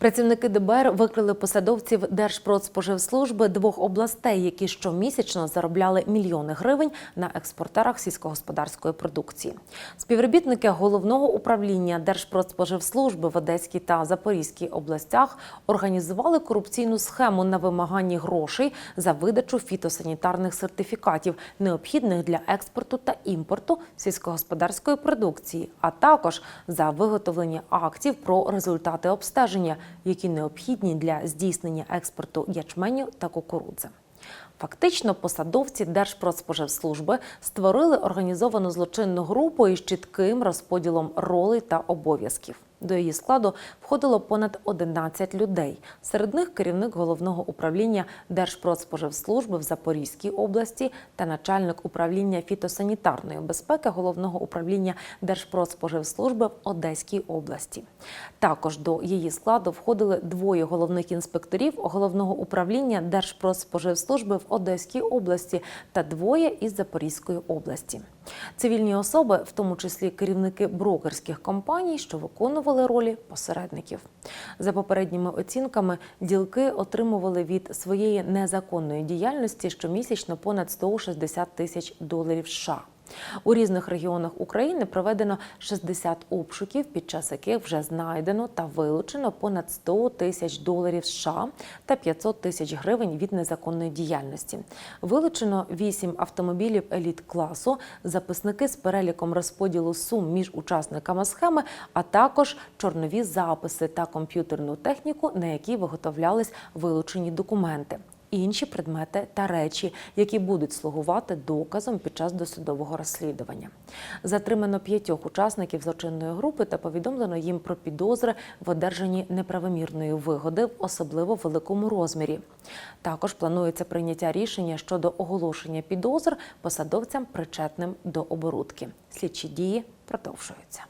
Працівники ДБР викрили посадовців Держпродспоживслужби двох областей, які щомісячно заробляли мільйони гривень на експортерах сільськогосподарської продукції. Співробітники головного управління Держпродспоживслужби в Одеській та Запорізькій областях організували корупційну схему на вимаганні грошей за видачу фітосанітарних сертифікатів, необхідних для експорту та імпорту сільськогосподарської продукції, а також за виготовлення актів про результати обстеження, які необхідні для здійснення експорту ячменю та кукурудзи. Фактично, посадовці Держпродспоживслужби створили організовану злочинну групу із чітким розподілом ролей та обов'язків. До її складу входило понад 11 людей. Серед них керівник головного управління Держпродспоживслужби в Запорізькій області та начальник управління фітосанітарної безпеки головного управління Держпродспоживслужби в Одеській області. Також до її складу входили двоє головних інспекторів головного управління Держпродспоживслужби в Одеській області та двоє із Запорізької області. Цивільні особи, в тому числі керівники брокерських компаній, що виконували ролі посередників. За попередніми оцінками, ділки отримували від своєї незаконної діяльності щомісячно понад 160 тисяч доларів США. У різних регіонах України проведено 60 обшуків, під час яких вже знайдено та вилучено понад 100 тисяч доларів США та 500 тисяч гривень від незаконної діяльності. Вилучено 8 автомобілів еліт-класу, записники з переліком розподілу сум між учасниками схеми, а також чорнові записи та комп'ютерну техніку, на якій виготовлялись вилучені документи інші предмети та речі, які будуть слугувати доказом під час досудового розслідування. Затримано п'ятьох учасників злочинної групи та повідомлено їм про підозри в одержанні неправомірної вигоди в особливо великому розмірі. Також планується прийняття рішення щодо оголошення підозр посадовцям причетним до оборудки. Слідчі дії продовжуються.